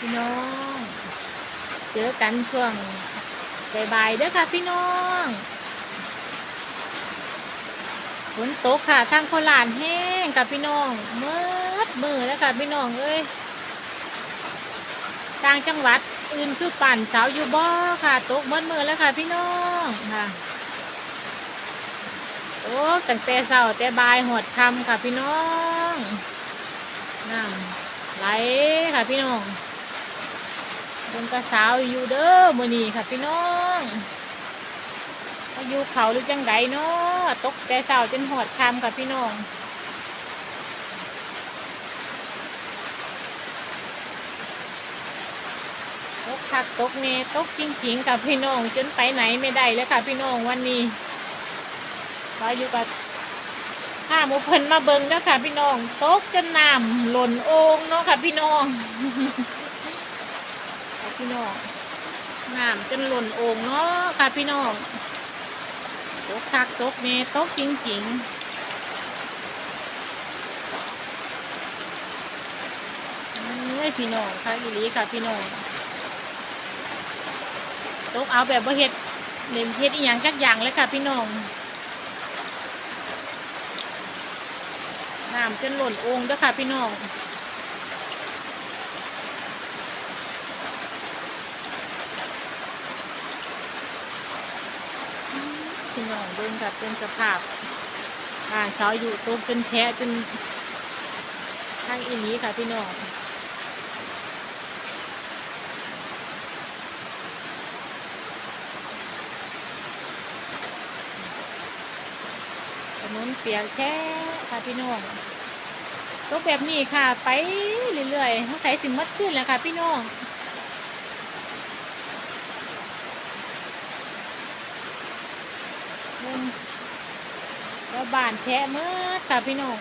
พี่น้อง เจอกันช่วงบ่ายๆเด้อค่ะพี่น้องฝนตกค่ะทางโคราชแห้งกับพี่น้องเมื่อมือแล้วค่ะพี่น้องเอ้ยต่างจังหวัดอื่นคือปั่นสาอยู่บ่ค่ะตกเมื่อมือแล้วค่ะพี่น้องค่ะโอ้ตั้งแต่เสาแต่บ่ายหดคำค่ะพี่น้องน้ำไหลค่ะพี่น้อง บิ่งกระสาวอยู่เด้อมือนี้ค่ะพี่น้องอายุเขาหรือจังไดเนาะตกแต่เช้าจนหอดคำค่ะพี่น้องตกคักตกเนตกจริงๆกับพี่น้องจนไปไหนไม่ได้เลยค่ะพี่น้องวันนี้ก็อยู่กับข้ามูเพิ่นมาเบิงแล้วค่ะพี่น้องตกจนน้ำหล่นโอ่งเนาะค่ะพี่น้อง ค่ะพี่น้องน้ำจนหล่นโอ่งเนาะค่ะพี่น้องตกคักตกเมตกจริงๆเอ้ยพี่น้องค่ะอีลีค่ะพี่น้องตกเอาแบบว่าเฮ็ดเล่มเฮ็ดอีหยังจักอย่างเลยค่ะพี่น้องน้ำจนหล่นโอ่งด้อค่ะพี่น้อง องเบิ่งค่ะเป็นสภาพอ่าเสาอยู่ตรงจนแฉะจนทางอีนี้ค่ะพี่น้องถนนเปียกแช่ค่ะพี่น้องตกแบบนี้ค่ะ ไปเรื่อยๆเขาใส่สิมัดขึ้นแล้วค่ะพี่น้อง เบิ่งแล้ วบ้านแชะเมื่อค่ะพี่น้อง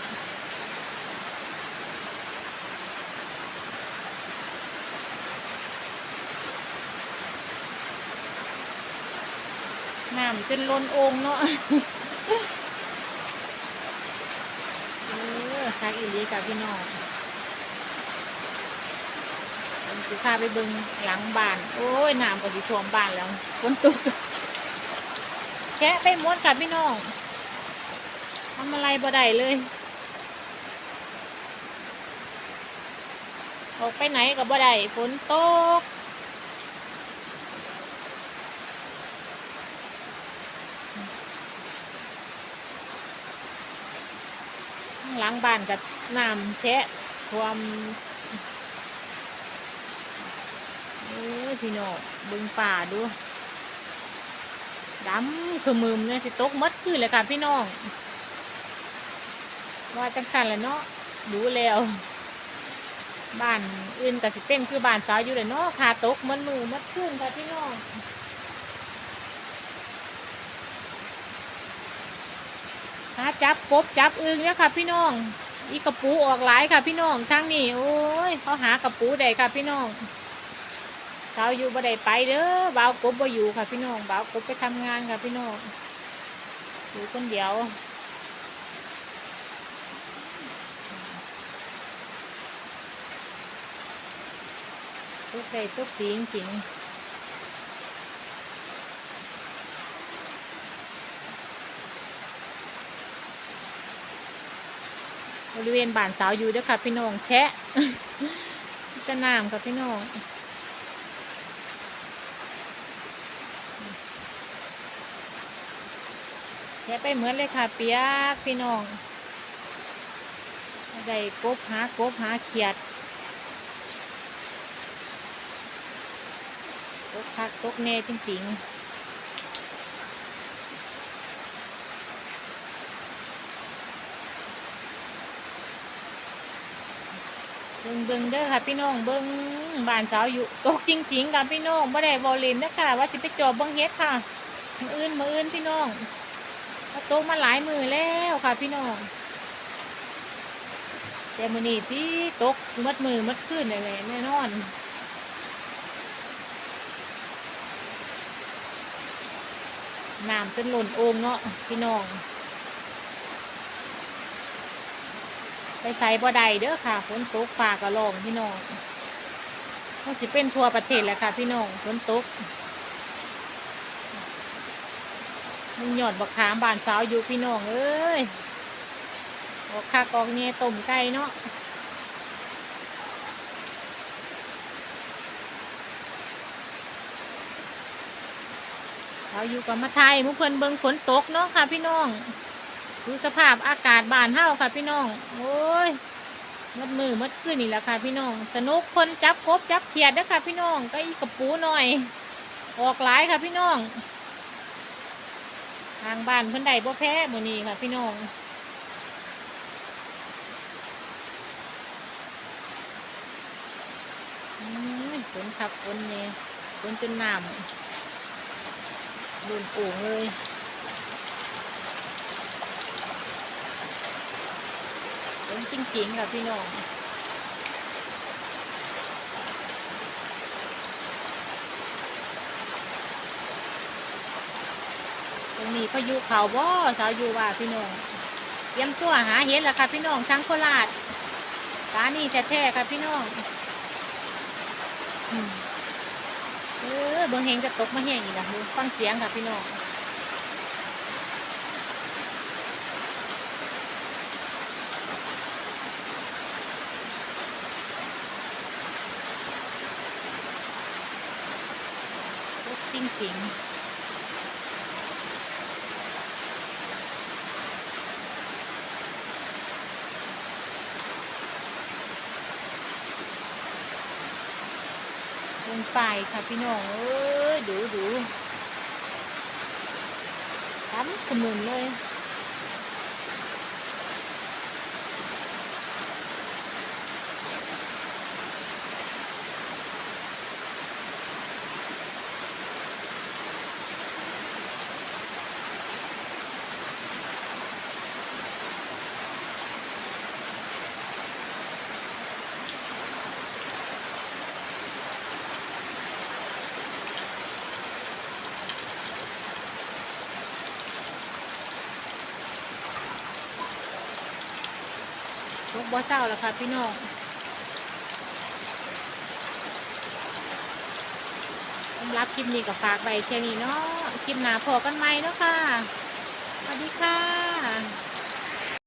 น้ำจนล้นองเนาะเออคักอีลีค่ะพี่น้องสิพาไปเบิ่งหลังบ้าน โอ้ยน้ำก็สิท่วมบ้านแล้วฝนตกแคะไปหมดค่ะพี่น้องำอะไรบ่ได้เลย ออกไปไหนก็บ่ได้ฝนตกข้างหลังบ้านกับน้ำแชะความเอ้ยพี่น้องบึงป่าดูดำคือมืมเนี่ยสิตกหมดคือเลยค่ะพี่น้อง ว่าจังสันแหละเนาะดูแล้ว บ้านอื่นกับสิเป็นคือบ้านสาวอยู่เลยเนาะขาตกมันมือมัดขึ้นค่ะพี่น้องหาจับกบจับอึงเนี่ยค่ะ พี่น้อง อีกระปูออกหลายค่ะ พี่น้องทางนี้โอ้ยเขาหากระปูได้ค่ะพี่น้องสาวอยู่บ่ได้ไปเด้อบ่าวกบบ่อยู่ค่ะพี่น้องบ่าวกบไปทำงานค่ะพี่น้องอยู่คนเดียว ตุกได้ตุกตีจริงบริเวณบ้านสาวอยู่เด้อค่ะพี่น้องแชะจะน้ำค่ะพี่น้องแค่ไปเหมือนเลยค่ะเปียกพี่น้องได้กบหากบหาเขียด ตกคักตกแน่จริง ๆเบิ่งเบิ่งเด้อค่ะพี่น้องเบิ่งบ้านสาวอยู่ตกจริงๆค่ะพี่น้องไม่ได้บอลเลนนะคะว่าสิไปจอบเบิ่งเฮ็ดค่ะมืออื่นมืออื่นพี่น้องตกมาหลายมือแล้วค่ะพี่น้องแต่มือนี้ที่ตกมัดมือมัดขึ้นอะไรแน่นอน น้ำเป็นหล่นโอ่งเนาะพี่น้อง ไปใส่บ่ได้เด้อค่ะฝนตกฟ้าก็ร้องพี่น้องพก็สิเป็นทั่วประเทศแหละค่ะ พี่น้องฝนตกมันหยอดบักขามบานสาวอยู่พี่น้องเอ้ยออกคากองเนี่ยต้มไก่เนาะ เราอยู่กับมาไทยมุกเพิ่นเบิงฝนตกเนาะค่ะพี่น้องดูสภาพอากาศบานเฮาค่ะพี่น้อง โอ้ยมัดมือมัดขึ้นนี่แหละค่ะพี่น้อง สนุกคนจับกบจับเขียดเด้อค่ะพี่น้องก็อีกระปูหน่อย ออกหลายค่ะพี่น้อง ทางบ้านเพิ่นได้บ่แพ้มื้อนี้ค่ะพี่น้องฝนคักฝนเนี่ยฝนจนน้ำ ลื่นป่เลยเป็นจริงๆค่ะพี่น้องตรงนี้พายุเขาบ่สาวอยู่ว่าพี่น้องเตรียมตัวหาเห็ดแล้วค่ะพี่น้องทั้งโคราชตานี่แท้ๆค่ะพี่น้อง อืม เออเบิ่งเฮงจะตกมาแห้งอีกนะฟังเสียงค่ะพี่น้องจริงๆ ลงไปค่ะพี่น้องเอ้ยดูดูทำขมุนเลย ลูกบ่เศร้าแล้วค่ะพี่น้องสำหรับคลิปนี้ก็ฝากไว้แค่นี้เนาะคลิปหน้าพอกันไหมเนาะค่ะ สวัสดีค่ะ